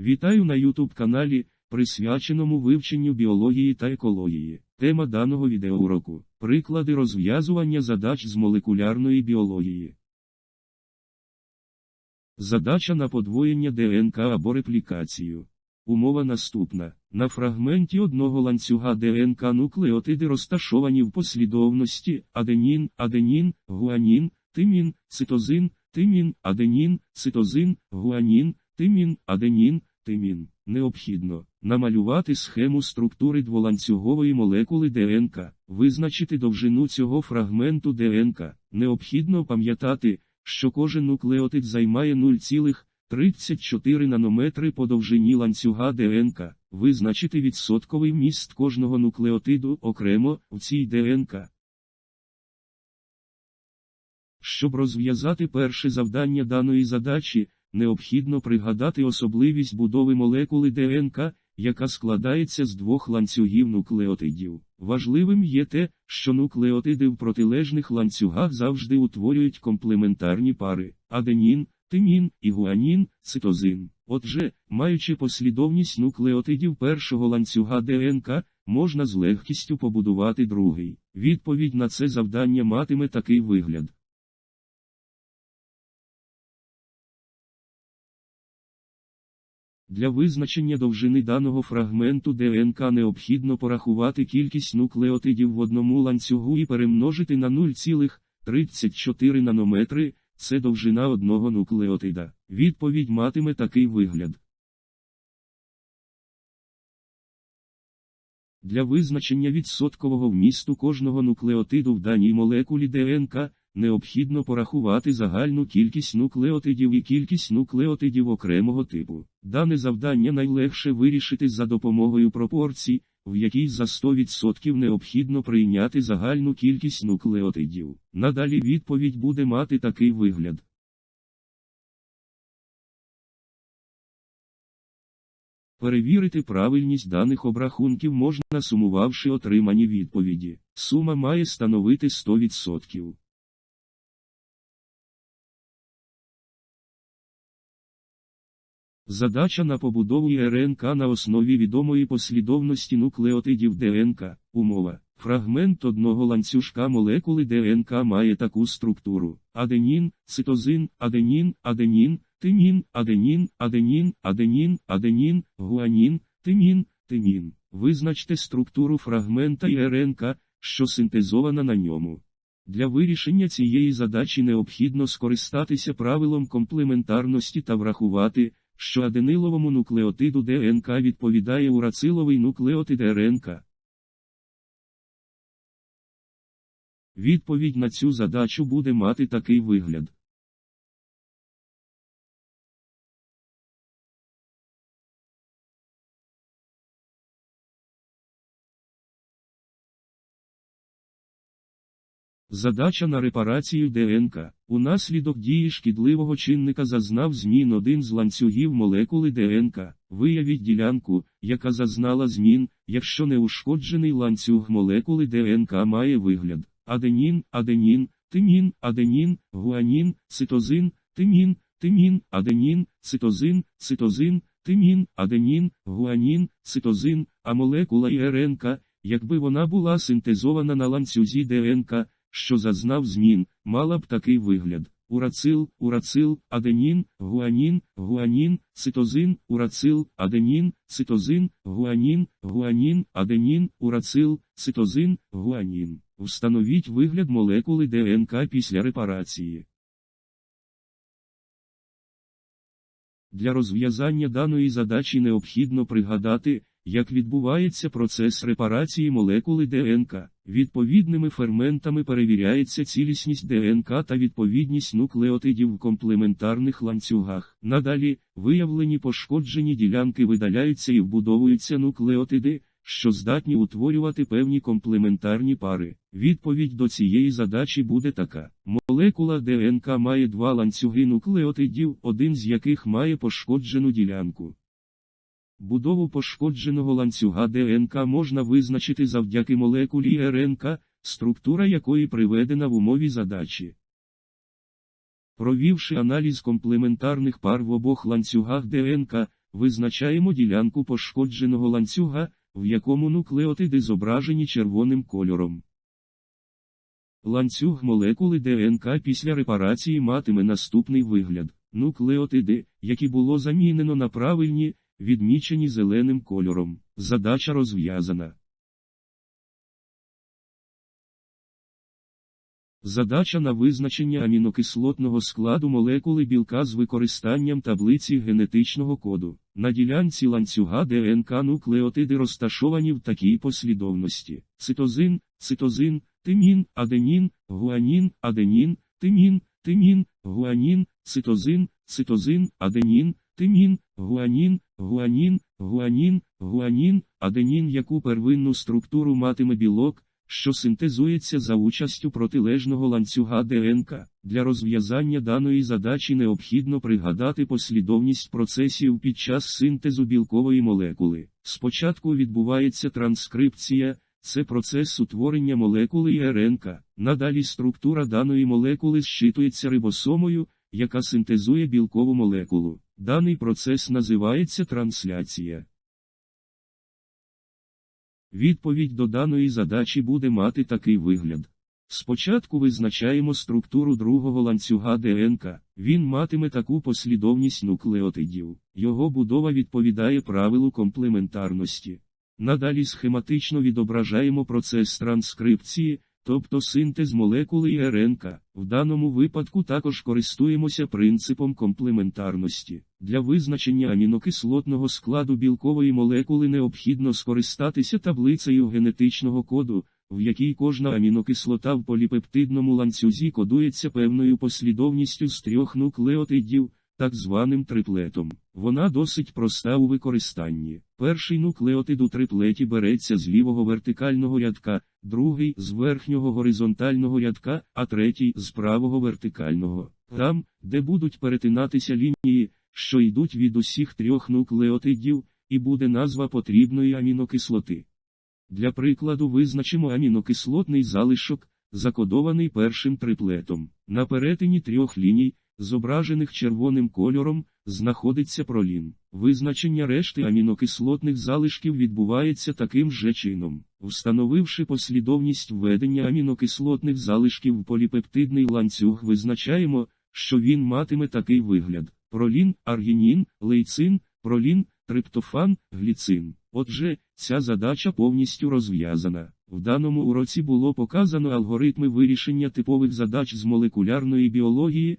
Вітаю на YouTube каналі, присвяченому вивченню біології та екології. Тема даного відеоуроку – приклади розв'язування задач з молекулярної біології. Задача на подвоєння ДНК або реплікацію. Умова наступна. На фрагменті одного ланцюга ДНК нуклеотиди розташовані в послідовності аденін, аденін, гуанін, тимін, цитозин, тимін, аденін, цитозин, гуанін, тимін, аденін, тимін. Необхідно намалювати схему структури дволанцюгової молекули ДНК, визначити довжину цього фрагменту ДНК. Необхідно пам'ятати, що кожен нуклеотид займає 0,34 нанометри по довжині ланцюга ДНК, визначити відсотковий вміст кожного нуклеотиду окремо в цій ДНК. Щоб розв'язати перше завдання даної задачі, необхідно пригадати особливість будови молекули ДНК, яка складається з двох ланцюгів нуклеотидів. Важливим є те, що нуклеотиди в протилежних ланцюгах завжди утворюють комплементарні пари аденін, тимін і гуанін, цитозин. Отже, маючи послідовність нуклеотидів першого ланцюга ДНК, можна з легкістю побудувати другий. Відповідь на це завдання матиме такий вигляд. Для визначення довжини даного фрагменту ДНК необхідно порахувати кількість нуклеотидів в одному ланцюгу і перемножити на 0,34 нанометри, це довжина одного нуклеотида. Відповідь матиме такий вигляд. Для визначення відсоткового вмісту кожного нуклеотиду в даній молекулі ДНК необхідно порахувати загальну кількість нуклеотидів і кількість нуклеотидів окремого типу. Дане завдання найлегше вирішити за допомогою пропорцій, в якій за 100% необхідно прийняти загальну кількість нуклеотидів. Надалі відповідь буде мати такий вигляд. Перевірити правильність даних обрахунків можна сумувавши отримані відповіді. Сума має становити 100%. Задача на побудову РНК на основі відомої послідовності нуклеотидів ДНК. Умова. Фрагмент одного ланцюжка молекули ДНК має таку структуру: аденін, цитозин, аденін, аденін, тимін, аденін, аденін, аденін, аденін, гуанін, тимін, тимін. Визначте структуру фрагмента РНК, що синтезована на ньому. Для вирішення цієї задачі необхідно скористатися правилом комплементарності та врахувати, що адениловому нуклеотиду ДНК відповідає урациловий нуклеотид РНК. Відповідь на цю задачу буде мати такий вигляд. Задача на репарацію ДНК. Унаслідок дії шкідливого чинника зазнав змін один з ланцюгів молекули ДНК. Виявіть ділянку, яка зазнала змін, якщо неушкоджений ланцюг молекули ДНК має вигляд. Аденін, аденін, тимін, аденін, гуанін, цитозин, тимін, тимін, аденін, цитозин, цитозин, тимін, аденін, гуанін, цитозин, а молекула РНК, якби вона була синтезована на ланцюзі ДНК, що зазнав змін, мала б такий вигляд. Урацил, урацил, аденін, гуанін, гуанін, цитозин, урацил, аденін, цитозин, гуанін, гуанін, аденін, урацил, цитозин, гуанін. Встановіть вигляд молекули ДНК після репарації. Для розв'язання даної задачі необхідно пригадати, як відбувається процес репарації молекули ДНК. Відповідними ферментами перевіряється цілісність ДНК та відповідність нуклеотидів в комплементарних ланцюгах. Надалі, виявлені пошкоджені ділянки видаляються і вбудовуються нуклеотиди, що здатні утворювати певні комплементарні пари. Відповідь до цієї задачі буде така: молекула ДНК має два ланцюги нуклеотидів, один з яких має пошкоджену ділянку. Будову пошкодженого ланцюга ДНК можна визначити завдяки молекулі РНК, структура якої приведена в умові задачі. Провівши аналіз комплементарних пар в обох ланцюгах ДНК, визначаємо ділянку пошкодженого ланцюга, в якому нуклеотиди зображені червоним кольором. Ланцюг молекули ДНК після репарації матиме наступний вигляд. Нуклеотиди, які було замінено на правильні, відмічені зеленим кольором. Задача розв'язана. Задача на визначення амінокислотного складу молекули білка з використанням таблиці генетичного коду. На ділянці ланцюга ДНК нуклеотиди розташовані в такій послідовності: цитозин, цитозин, тимін, аденін, гуанін, аденін, тимін, тимін, гуанін, цитозин, цитозин, аденін, тимін, гуанін, гуанін, гуанін, гуанін, аденін, яку первинну структуру матиме білок, що синтезується за участю протилежного ланцюга ДНК. Для розв'язання даної задачі необхідно пригадати послідовність процесів під час синтезу білкової молекули. Спочатку відбувається транскрипція, це процес утворення молекули РНК. Надалі структура даної молекули зчитується рибосомою, яка синтезує білкову молекулу. Даний процес називається трансляція. Відповідь до даної задачі буде мати такий вигляд. Спочатку визначаємо структуру другого ланцюга ДНК. Він матиме таку послідовність нуклеотидів. Його будова відповідає правилу комплементарності. Надалі схематично відображаємо процес транскрипції, тобто синтез молекули і РНК. В даному випадку також користуємося принципом комплементарності. Для визначення амінокислотного складу білкової молекули необхідно скористатися таблицею генетичного коду, в якій кожна амінокислота в поліпептидному ланцюзі кодується певною послідовністю з трьох нуклеотидів, так званим триплетом. Вона досить проста у використанні. Перший нуклеотид у триплеті береться з лівого вертикального рядка, другий з верхнього горизонтального рядка, а третій з правого вертикального. Там, де будуть перетинатися лінії, що йдуть від усіх трьох нуклеотидів, і буде назва потрібної амінокислоти. Для прикладу визначимо амінокислотний залишок, закодований першим триплетом. На перетині трьох ліній, зображених червоним кольором, знаходиться пролін. Визначення решти амінокислотних залишків відбувається таким же чином. Встановивши послідовність введення амінокислотних залишків в поліпептидний ланцюг, визначаємо, що він матиме такий вигляд: пролін, аргінін, лейцин, пролін, триптофан, гліцин. Отже, ця задача повністю розв'язана. В даному уроці було показано алгоритми вирішення типових задач з молекулярної біології,